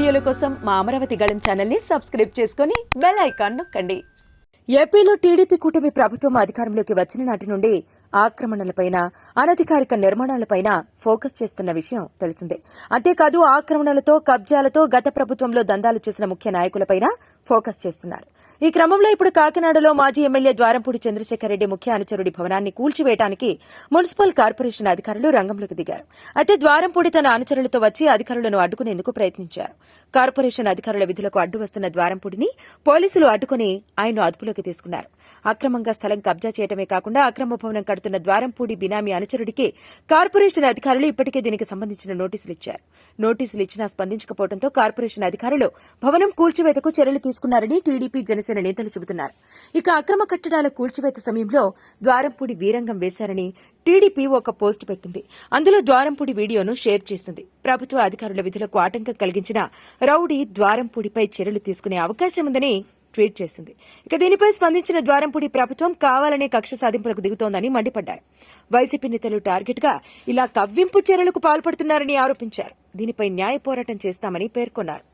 కోసం మా అమరావతి గళం ఛానల్ని సబ్స్క్రైబ్ చేసుకుని బెల్ ఐకాన్ నొక్కండి. ఏపీలో టీడీపీ కూటమి ప్రభుత్వం అధికారంలోకి వచ్చిన నాటి నుండి ఆక్రమణలపైన అనధికారిక నిర్మాణాలపైన ఫోకస్ చేస్తున్న విషయం తెలిసిందే. అంతేకాదు ఆక్రమణలతో కబ్జాలతో గత ప్రభుత్వంలో దందాలు చేసిన ముఖ్య నాయకులపైన ఫోకస్ చేస్తున్నారు. ఈ క్రమంలో ఇప్పుడు కాకినాడలో మాజీ ఎమ్మెల్యే ద్వారంపూడి చంద్రశేఖర్ రెడ్డి ముఖ్య అనుచరుడి భవనాన్ని కూల్చివేయడానికి మున్సిపల్ కార్పొరేషన్ అధికారులు రంగంలోకి దిగారు. అయితే ద్వారంపూడి తన అనుచరులతో వచ్చి అధికారులను అడ్డుకునేందుకు ప్రయత్నించారు. కార్పొరేషన్ అధికారుల విధులకు అడ్డు వస్తున్న ద్వారంపూడిని పోలీసులు అడ్డుకుని ఆయన్ను అదుపులోకి తీసుకున్నారు. అక్రమంగా స్థలం కబ్జా చేయడమే కాకుండా అక్రమ భవనం కడుతున్న ద్వారంపూడి బినామీ అనుచరుడికి కార్పొరేషన్ అధికారులు ఇప్పటికే దీనికి సంబంధించిన నోటీసులు ఇచ్చారు. నోటీసులు ఇచ్చినా స్పందించకపోవడంతో కార్పొరేషన్ అధికారులు భవనం కూల్చివేతకు చర్యలు తీసుకున్నారని టీడీపీ జనసేన నేతలు చెబుతున్నారు. ఇక అక్రమ కట్టడాల కూల్చివేత సమయంలో ద్వారంపూడి వీరంగం వేశారని టీడీపీ ఒక పోస్టు పెట్టింది. అందులో ద్వారంపూడి వీడియోను షేర్ చేసింది. ప్రభుత్వ అధికారుల విధులకు ఆటంకం కలిగించిన రౌడీ ద్వారంపూడిపై చర్యలు తీసుకునే అవకాశం ఉందని ట్వీట్ చేసింది. ఇక దీనిపై స్పందించిన ద్వారంపూడి ప్రభుత్వం కావాలనే కక్ష సాధింపులకు దిగుతోందని మండిపడ్డారు. వైసీపీ నేతలు టార్గెట్గా ఇలా కవ్వింపు చర్యలకు పాల్పడుతున్నారని ఆరోపించారు. దీనిపై న్యాయ పోరాటం చేస్తామని పేర్కొన్నారు.